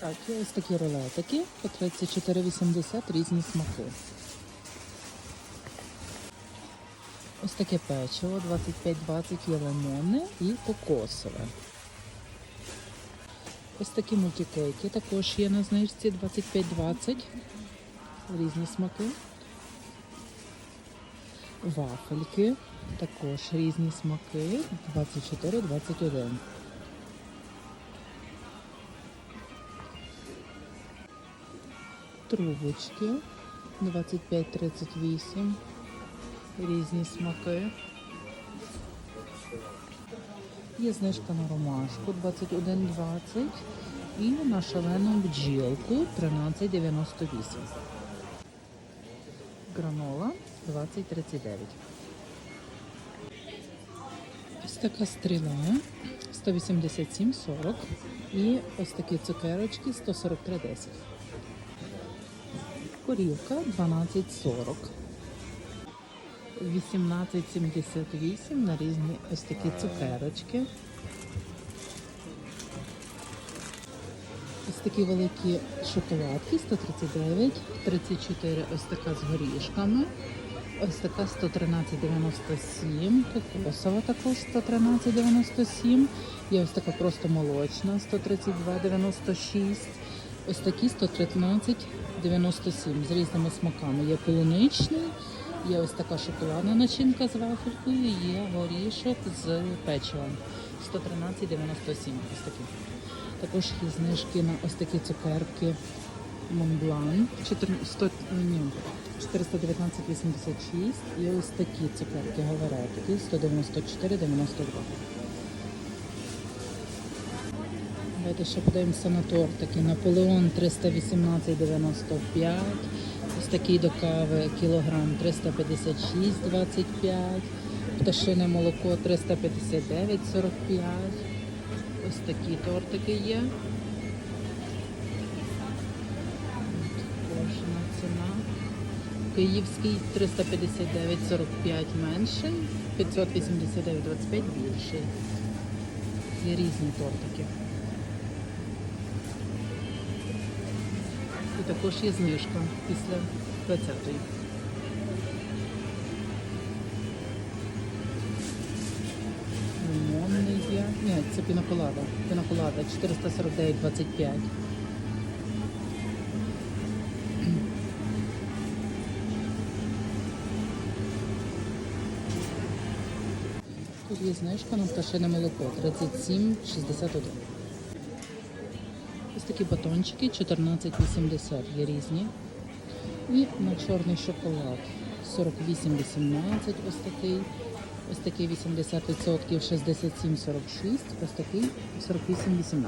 Так, і ось такі рулетики по 34,80 різні смаки. Ось таке печиво 25,20 є лимонне і кокосове. Ось такі мультикейки також є на знижці 25,20. Різні смаки. Вафельки також різні смаки 24,21. Трубочки 25-38. Різні смаки. Є знижка на ромашку 21,20 і на шалену бджілку 13,98. Гранола 20,39. Ось така стріла 187,40 і ось такі цукерочки 143,10. Корівка 12,40. 18,78 на різні ось такі цукерочки. Ось такі великі шоколадки 139, 34 ось така з горішками. Ось така 113,97, кокосова також 113,97. Є ось така просто молочна 132,96. Ось такі 113,97 з різними смаками. Є полуничний, є ось така шоколадна начинка з вафелькою, є горішок з печивом 113,97. Ось такі. Також є знижки на ось такі цукерки Montblanc 400, ні, 419,86 і ось такі цукерки Гаверетки 194,92. Давайте ще подивимося на тортики. Наполеон 318,95. Ось такий до кави кілограм 356,25. Пташине молоко 359,45. Ось такі тортики є. Кожна ціна. Київський 359,45 менший, 589,25 більший. Є різні тортики. Також є знижка після 20-ї. Лимонний є. Ні, це пінаколада. Пінаколада 449,25. Тут є знижка на пташине молоко 37,61. Такі батончики 14,80 є різні. І на чорний шоколад 48,18 ось такий. Ось такий 80% 67,46, ось такий 48,18.